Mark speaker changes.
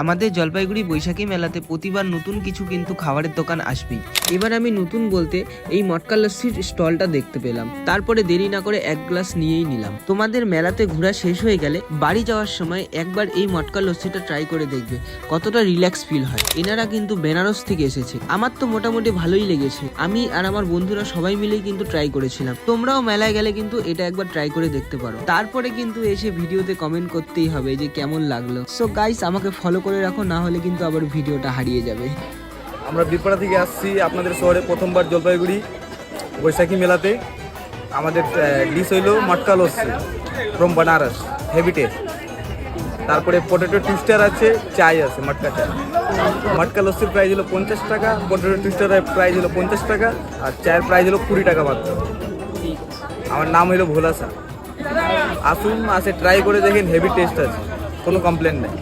Speaker 1: আমাদের জলপাইগুড়ি বৈশাখী মেলাতে প্রতিবার নতুন কিছু কিন্তু খাবারের দোকান আসবেই। এবার আমি নতুন বলতে এই মটকা লস্যির স্টলটা দেখতে পেলাম। তারপরে দেরি না করে এক গ্লাস নিয়েই নিলাম। তোমাদের মেলাতে ঘোরা শেষ হয়ে গেলে বাড়ি যাওয়ার সময় একবার এই মটকা লস্যিটা ট্রাই করে দেখবে, কতটা রিল্যাক্স ফিল হয়। এনারা কিন্তু বেনারস থেকে এসেছে। আমার তো মোটামুটি ভালোই লেগেছে। আমি আর আমার বন্ধুরা সবাই মিলেই কিন্তু ট্রাই করেছিলাম। তোমরাও মেলায় গেলে কিন্তু এটা একবার ট্রাই করে দেখতে পারো। তারপরে কিন্তু এসে ভিডিওতে কমেন্ট করতেই হবে যে কেমন লাগল। সো গাইস আমাকে ফলো করে রাখো, না হলে কিন্তু আবার ভিডিওটা হারিয়ে যাবে।
Speaker 2: আমরা বীরপাড়া থেকে আসছি আপনাদের শহরে প্রথমবার জলপাইগুড়ি বৈশাখী মেলাতে। আমাদের ডিশ হইল matka lassi from Banaras heavy taste তারপরে পটেটো টুইস্টার আছে, চাই আছে, মটকা চা মটকা লস্যির প্রাইস হলো পঞ্চাশ টাকা পটেটো টুইস্টারের প্রাইস হলো পঞ্চাশ টাকা, আর চায়ের প্রাইস হলো কুড়ি টাকা মাত্র। আমার নাম হলো ভোলাসা আসুন, আসে ট্রাই করে দেখেন হেভি টেস্ট আছে, কোনো কমপ্লেন নেই।